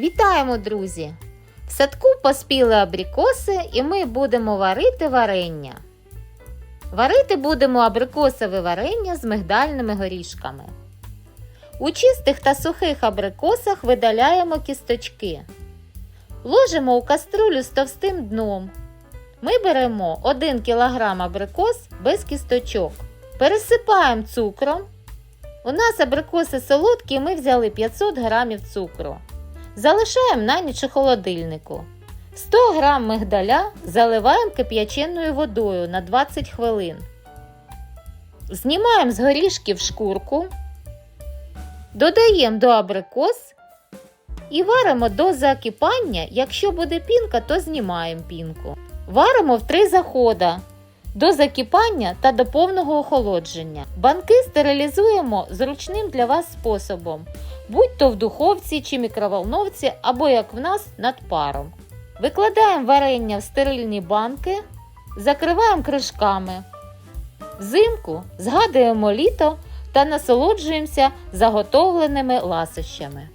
Вітаємо, друзі! В садку поспіли абрикоси і ми будемо варити варення. Варити будемо абрикосове варення з мигдальними горішками. У чистих та сухих абрикосах видаляємо кісточки. Ложимо у каструлю з товстим дном. Ми беремо 1 кг абрикос без кісточок. Пересипаємо цукром. У нас абрикоси солодкі, ми взяли 500 г цукру. Залишаємо на ніч у холодильнику. 100 г мигдаля заливаємо кип'яченою водою на 20 хвилин. Знімаємо з горішків шкурку. Додаємо до абрикос і варимо до закипання. Якщо буде пінка, то знімаємо пінку. Варимо в три захода до закипання та до повного охолодження. Банки стерилізуємо зручним для вас способом, будь то в духовці чи мікроволновці, або як в нас над паром. Викладаємо варення в стерильні банки, закриваємо кришками. Взимку згадуємо літо та насолоджуємося заготовленими ласощами.